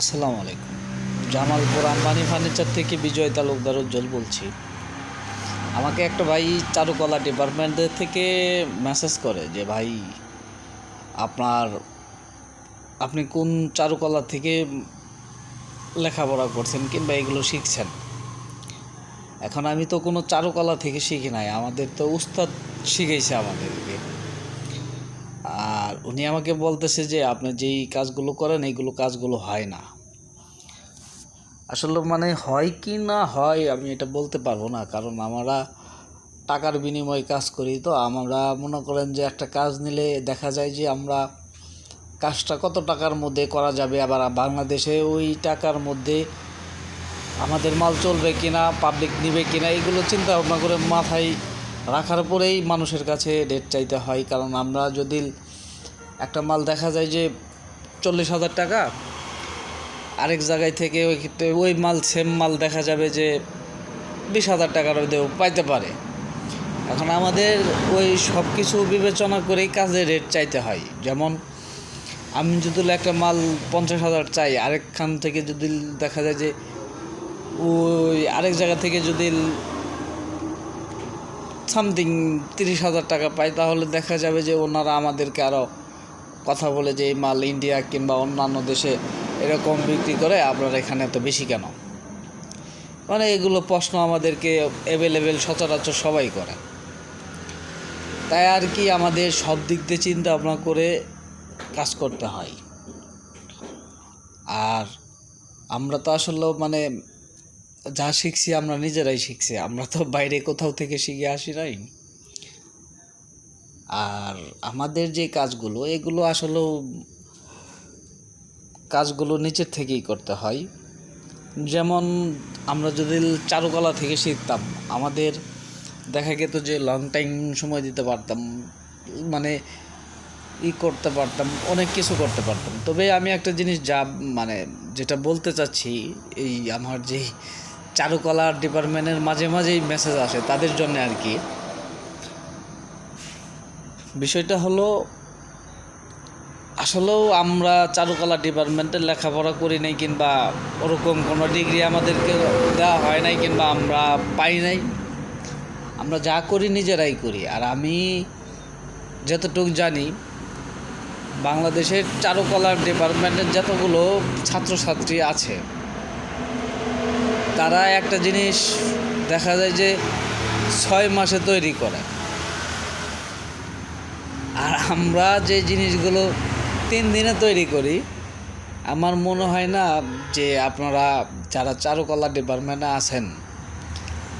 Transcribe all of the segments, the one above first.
আসসালামু আলাইকুম। জামালপুর আম্বানি ফার্নিচার থেকে বিজয় তালুকদার উজ্জ্বল বলছি। আমাকে একটা ভাই চারুকলা ডিপার্টমেন্টের থেকে মেসেজ করে যে, ভাই, আপনার, আপনি কোন চারুকলা থেকে লেখাপড়া করছেন কিংবা এগুলো শিখছেন? এখন আমি তো কোনো চারুকলা থেকে শিখি নাই, আমাদের তো উস্তাদ শিখেছে আমাদেরকে। উনি আমাকে বলতেছে যে, আপনি যেই কাজগুলো করেন, এইগুলো কাজগুলো হয় না। আসলে মানে হয় কি না হয় আমি এটা বলতে পারব না, কারণ আমরা টাকার বিনিময়ে কাজ করি। তো আমরা মনে করেন যে, একটা কাজ নিলে দেখা যায় যে, আমরা কাজটা কত টাকার মধ্যে করা যাবে? আবার বাংলাদেশে ওই টাকার মধ্যে আমাদের মাল চলবে কিনা পাবলিক নিবে কিনা এগুলো চিন্তা ভাবনা করে মাথায় রাখার পরেই মানুষের কাছে রেট চাইতে হয়। কারণ আমরা যদি একটা মাল দেখা যায় যে চল্লিশ হাজার টাকা। আরেক জায়গায় থেকে ওই ক্ষেত্রে ওই মাল সেম মাল দেখা যাবে যে বিশ হাজার টাকার মধ্যেও পাইতে পারে। এখন আমাদের ওই সব কিছু বিবেচনা করেই কাজের রেট চাইতে হয়। যেমন, আমি যদি একটা মাল পঞ্চাশ হাজার চাই, আরেকখান থেকে যদি দেখা যায় যে ওই আরেক জায়গা থেকে যদি সামথিং তিরিশ হাজার টাকা পাই, তাহলে দেখা যাবে যে ওনারা আমাদেরকে আরও কথা বলে যে এই মাল ইন্ডিয়া কিংবা অন্যান্য দেশে এরকম বিক্রি করে, আপনার এখানে এত বেশি কেন? মানে এগুলো প্রশ্ন আমাদেরকে অ্যাভেলেবেল সচরাচর সবাই করে। তাই আর কি আমাদের সব দিক দিয়ে চিন্তা ভাবনা করে কাজ করতে হয়। আর আমরা তো আসলে মানে যা শিখছি আমরা নিজেরাই শিখছি, আমরা তো বাইরে কোথাও থেকে শিখে আসি নাই। আর আমাদের যে কাজগুলো, এগুলো আসলেও কাজগুলো নিচের থেকেই করতে হয়। যেমন আমরা যদি চারুকলা থেকে শিখতাম, আমাদের দেখা গেত যে লং টাইম সময় দিতে পারতাম মানে ই করতে পারতাম, অনেক কিছু করতে পারতাম। তবে আমি একটা জিনিস যা মানে যেটা বলতে চাচ্ছি, এই আমার যেই চারুকলা ডিপার্টমেন্টের মাঝে মাঝেই মেসেজ আসে, তাদের জন্য আর কি। বিষয়টা হলো, আসলেও আমরা চারুকলা ডিপার্টমেন্টের লেখাপড়া করি নাই কিংবা ওরকম কোনো ডিগ্রি আমাদেরকে দেওয়া হয় নাই কিংবা আমরা পাই নাই। আমরা যা করি নিজেরাই করি। আর আমি যতটুকু জানি, বাংলাদেশের চারুকলা ডিপার্টমেন্টের যতগুলো ছাত্রছাত্রী আছে, তারা একটা জিনিস দেখা যায় যে ছয় মাসে তৈরি করে। আমরা যে জিনিসগুলো তিন দিনে তৈরি করি, আমার মনে হয় না যে আপনারা যারা চারুকলা ডিপার্টমেন্টে আছেন,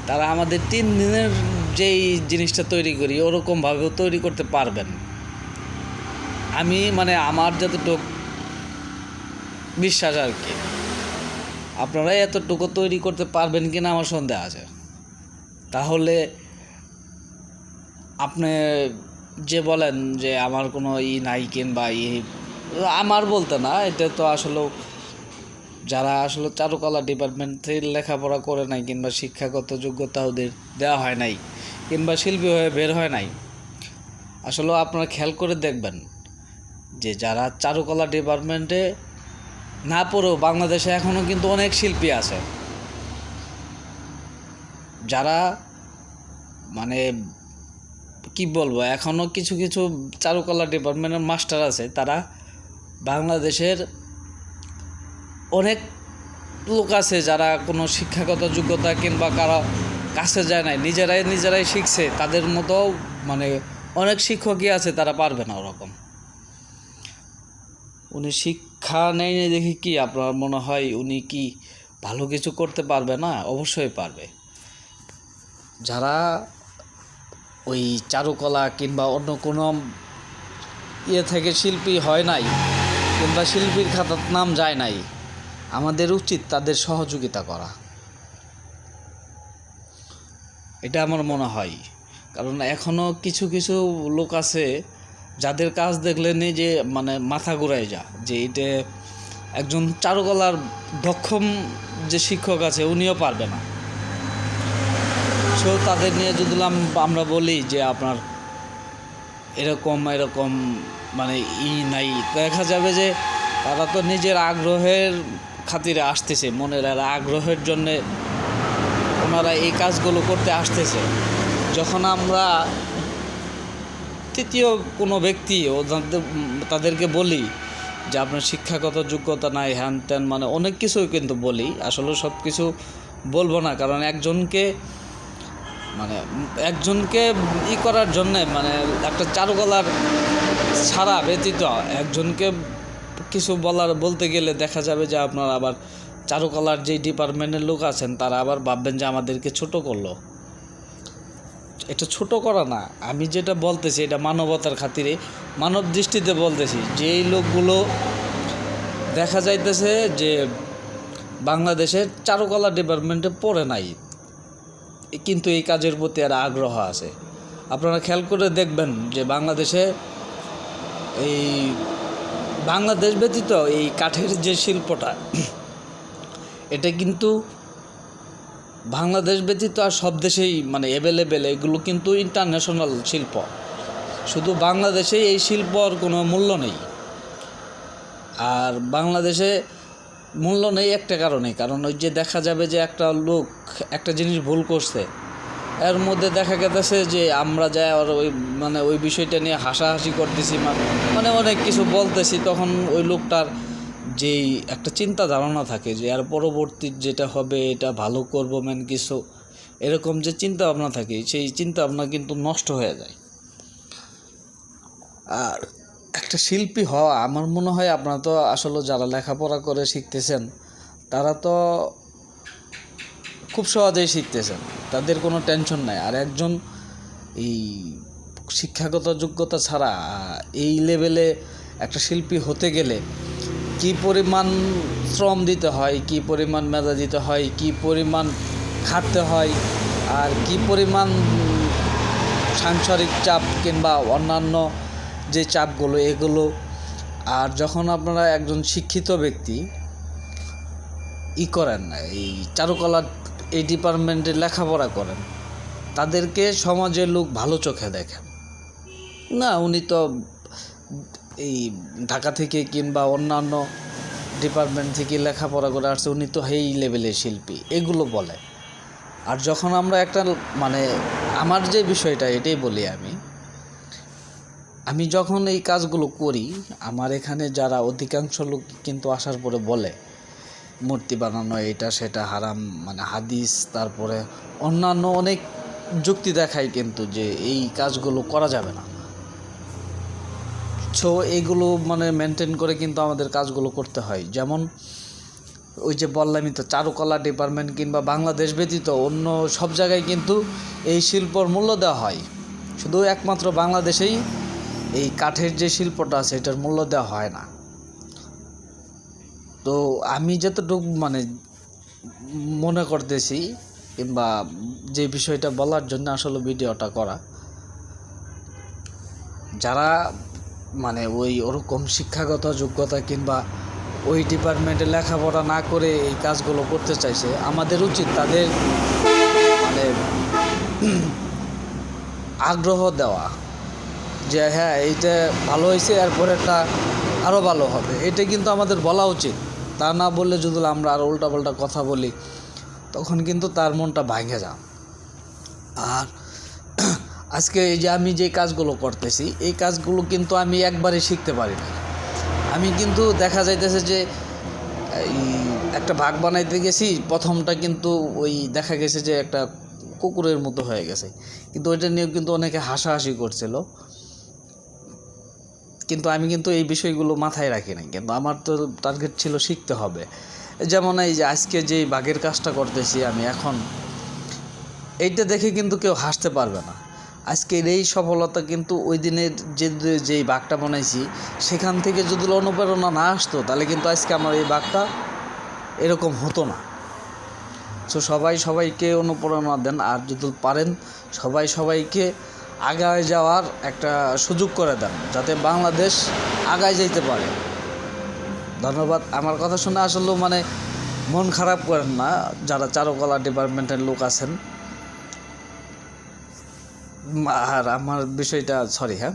তারা আমাদের তিন দিনের যেই জিনিসটা তৈরি করি ওরকমভাবেও তৈরি করতে পারবেন। আমি মানে আমার যতটুকু বিশ্বাস আর কি, আপনারা এতটুকু তৈরি করতে পারবেন কিনা আমার সন্দেহ আছে। তাহলে আপনি যে বলেন যে আমার কোনো ই নাই কিংবা ই, আমার বলতে না, এটা তো আসলে যারা আসলে চারুকলা ডিপার্টমেন্ট থেকে লেখাপড়া করে নাই কিংবা শিক্ষাগত যোগ্যতা ওদের দেওয়া হয় নাই, কিংবা শিল্পী হয়ে বের হয় নাই, আসলে আপনারা খেয়াল করে দেখবেন যে যারা চারুকলা ডিপার্টমেন্টে না পড়েও বাংলাদেশে এখনও কিন্তু অনেক শিল্পী আছে। যারা মানে কি বলব এখনও কিছু কিছু চারুকলা ডিপার্টমেন্টের মাস্টার আছে, তারা বাংলাদেশের অনেক লোক আছে যারা কোনো শিক্ষাগত যোগ্যতা কিংবা কারও কাছে যায় নাই, নিজেরাই নিজেরাই শিখছে, তাদের মতো মানে অনেক শিক্ষকই আছে, তারা পারবে না ওরকম। উনি শিক্ষা নেই দেখে কি আপনার মনে হয় উনি কি ভালো কিছু করতে পারবে না? অবশ্যই পারবে। যারা ওই চারুকলা কিংবা অন্য কোনো ইয়ে থেকে শিল্পী হয় নাই, কিংবা শিল্পীর খাতার নাম যায় নাই। আমাদের উচিত তাদের সহযোগিতা করা। এটা আমার মনে হয়। কারণ এখনও কিছু কিছু লোক আছে যাদের কাজ দেখলে যে মানে মাথা ঘুরায় যা যে এটা একজন চারুকলার দক্ষম যে শিক্ষক আছে, উনিও পারবে না। সো তাদের নিয়ে যদি আমরা বলি যে আপনার এরকম এরকম মানে ই নাই দেখা যাবে যে তারা তো নিজের আগ্রহের খাতিরে আসতেছে, মনের আর আগ্রহের জন্যে ওনারা এই কাজগুলো করতে আসতেছে। যখন আমরা তৃতীয় কোনো ব্যক্তি ও তাদেরকে বলি যে আপনার শিক্ষাগত যোগ্যতা নাই, হ্যান ত্যান মানে অনেক কিছুই কিন্তু বলি। আসলে সব কিছু বলব না, কারণ একজনকে মানে একজনকে ই করার জন্যে মানে একটা চারুকলার ছাড়া ব্যতীত একজনকে কিছু বলার বলতে গেলে দেখা যাবে যে আপনার আবার চারুকলার যেই ডিপার্টমেন্টের লোক আছেন, তারা আবার ভাববেন যে আমাদেরকে ছোট করল। এটা ছোট করা না। আমি যেটা বলতেছি, এটা মানবতার খাতিরে। মানব দৃষ্টিতে বলতেছি যে এই লোকগুলো দেখা যাইতেছে যে বাংলাদেশের চারুকলা ডিপার্টমেন্টে পড়ে নাই কিন্তু এই কাজের প্রতি আর আগ্রহ আছে। আপনারা খেয়াল করে দেখবেন যে বাংলাদেশে এই বাংলাদেশ ব্যতীত এই কাঠের যে শিল্পটা, এটা কিন্তু বাংলাদেশ ব্যতীত আর সব দেশেই মানে অ্যাভেলেবেল এগুলো কিন্তু ইন্টারন্যাশনাল শিল্প। শুধু বাংলাদেশে এই শিল্পর কোনো মূল্য নেই। আর বাংলাদেশে মূল্য নেই একটা কারণে। কারণ ওই যে দেখা যাবে যে একটা লোক একটা জিনিস ভুল করছে, এর মধ্যে দেখা গেছে যে আমরা যাই আর ওই মানে ওই বিষয়টা নিয়ে হাসাহাসি করতেছি মানে অনেক কিছু বলতেছি, তখন ওই লোকটার যেই একটা চিন্তা ধারণা থাকে যে আর পরবর্তী যেটা হবে এটা ভালো করব মেন কিছু, এরকম যে চিন্তা ভাবনা থাকে, সেই চিন্তা ভাবনা কিন্তু নষ্ট হয়ে যায়। আর একটা শিল্পী হওয়া, আমার মনে হয় আপনারা তো আসলে যারা লেখাপড়া করে শিখতেছেন, তারা তো খুব সহজেই শিখতেছেন। তাদের কোনো টেনশন নাই। আর একজন এই শিক্ষাগত যোগ্যতা ছাড়া, এই লেভেলে একটা শিল্পী হতে গেলে কি পরিমাণ শ্রম দিতে হয়, কি পরিমাণ মেধা দিতে হয়, কি পরিমাণ খাটতে হয়, আর কি পরিমাণ সাংসারিক চাপ কিংবা অন্যান্য যে চাপগুলো, এগুলো। আর যখন আপনারা একজন শিক্ষিত ব্যক্তি, ই করেন এই চারুকলা এই ডিপার্টমেন্টে লেখাপড়া করেন, তাদেরকে সমাজের লোক ভালো চোখে দেখেন। না, উনি তো এই ঢাকা থেকে কিংবা অন্যান্য ডিপার্টমেন্ট থেকে লেখাপড়া করে আসছে, উনি তো এই লেভেলের শিল্পী, এগুলো বলে। আর যখন আমরা একটা মানে আমার যে বিষয়টা, এটাই বলি আমি। আমি যখন এই কাজগুলো করি, আমার এখানে যারা অধিকাংশ লোক কিন্তু আসার পরে বলে, মূর্তি বানানো, এটা, সেটা হারাম মানে হাদিস, তারপরে অন্যান্য অনেক যুক্তি দেখায় কিন্তু যে এই কাজগুলো করা যাবে না। সো এইগুলো মানে মেনটেন করে কিন্তু আমাদের কাজগুলো করতে হয়। যেমন, ওই যে বললামই তো, চারুকলা ডিপার্টমেন্ট কিংবা বাংলাদেশ ব্যতীত অন্য সব জায়গায় কিন্তু এই শিল্পর মূল্য দেওয়া হয়। শুধু একমাত্র বাংলাদেশেই এই কাঠের যে শিল্পটা আছে, এটার মূল্য দেওয়া হয় না। তো আমি যতটুকু মানে মনে করতেছি, কিংবা যে বিষয়টা বলার জন্য আসলে ভিডিওটা করা, যারা মানে ওই ওরকম শিক্ষাগত যোগ্যতা কিংবা ওই ডিপার্টমেন্টে লেখাপড়া না করে এই কাজগুলো করতে চাইছে, আমাদের উচিত তাদের মানে আগ্রহ দেওয়া। যে হ্যাঁ এইটা ভালো হয়েছে, এরপরেরটা আরও ভালো হবে। এটা কিন্তু আমাদের বলা উচিত। তা না বললে যদি আমরা আরও উল্টাপাল্টা কথা বলি, তখন কিন্তু তার মনটা ভাঙে যান আর আজকে এই যে আমি যে কাজগুলো করতেছি, এই কাজগুলো কিন্তু আমি একবারে শিখতে পারি না আমি কিন্তু দেখা যাইতেছে যে একটা ভাগ বানাইতে গেছি, প্রথমটা কিন্তু ওই দেখা গেছে যে একটা কুকুরের মতো হয়ে গেছে। কিন্তু ওইটা নিয়েও কিন্তু অনেকে হাসাহাসি করছিল। কিন্তু আমি কিন্তু এই বিষয়গুলো মাথায় রাখি নাই। কিন্তু আমার তো টার্গেট ছিল শিখতে হবে। যেমন এই যে আজকে যে বাঘের কাজটা করতেছি আমি এখন, এইটা দেখে কিন্তু কেউ হাসতে পারবে না। আজকের এই সফলতা কিন্তু ওই দিনের যে যেই বাঘটা বানাইছি, সেখান থেকে যদি অনুপ্রেরণা না আসতো, তাহলে কিন্তু আজকে আমার এই বাঘটা এরকম হতো না। সো সবাই সবাইকে অনুপ্রেরণা দেন, আর যদি পারেন, সবাই সবাইকে আগায় যাওয়ার একটা সুযোগ করে দেন, যাতে বাংলাদেশ আগায় যেতে পারে। ধন্যবাদ। আমার কথা শুনে আসলেও মানে মন খারাপ করেন না, যারা চারুকলা ডিপার্টমেন্টের লোক আছেন। আর আমার বিষয়টা সরি হ্যাঁ।